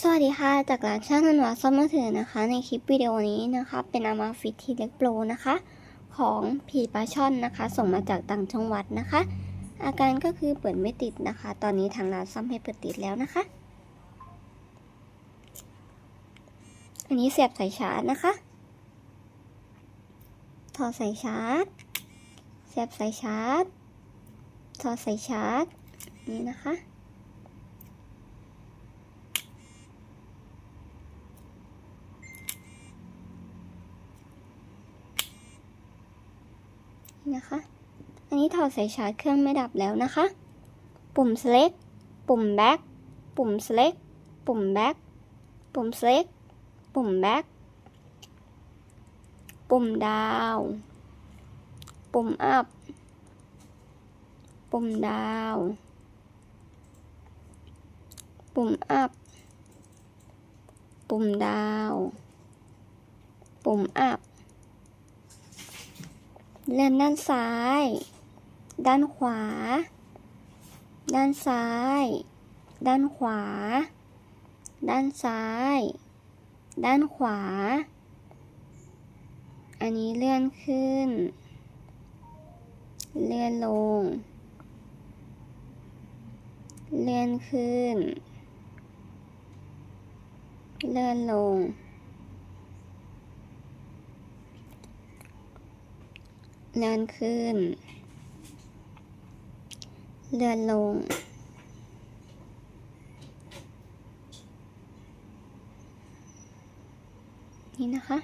สวัสดีค่ะ จากร้านช่างนันวาซ่อมมือถือนะคะ ในคลิปวิดีโอนี้นะคะ เป็นอามาฟิตทีเล็กโปรนะคะ ของผีปลาช่อนนะคะ ส่งมาจากต่างจังหวัดนะคะ อาการก็คือเปิดไม่ติดนะคะ ตอนนี้ทางร้านซ่อมให้เปิดติดแล้วนะคะ อันนี้เสียบสายชาร์จนะคะ ถอดสายชาร์จ เสียบสายชาร์จ ถอดสายชาร์จ นี่นะคะ นะคะ อันนี้ถอดสายชาร์จเครื่องไม่ดับแล้วนะคะ ปุ่ม select ปุ่ม back ปุ่ม select ปุ่ม back ปุ่ม select ปุ่ม back ปุ่ม down ปุ่ม up ปุ่ม down ปุ่ม up ปุ่ม down ปุ่ม up เลื่อนด้านซ้าย ด้านขวา ด้านซ้าย ด้านขวา ด้านซ้าย ด้านขวา อันนี้เลื่อนขึ้น เลื่อนลง เลื่อนขึ้น เลื่อนลง เลื่อนขึ้น เลื่อนลง นี่นะคะ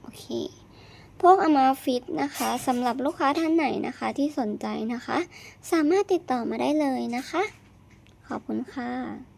โอเค พวกอามาฟิตนะคะสำหรับลูกค้าท่านไหนนะคะที่สนใจนะคะ สามารถติดต่อมาได้เลยนะคะ ขอบคุณค่ะ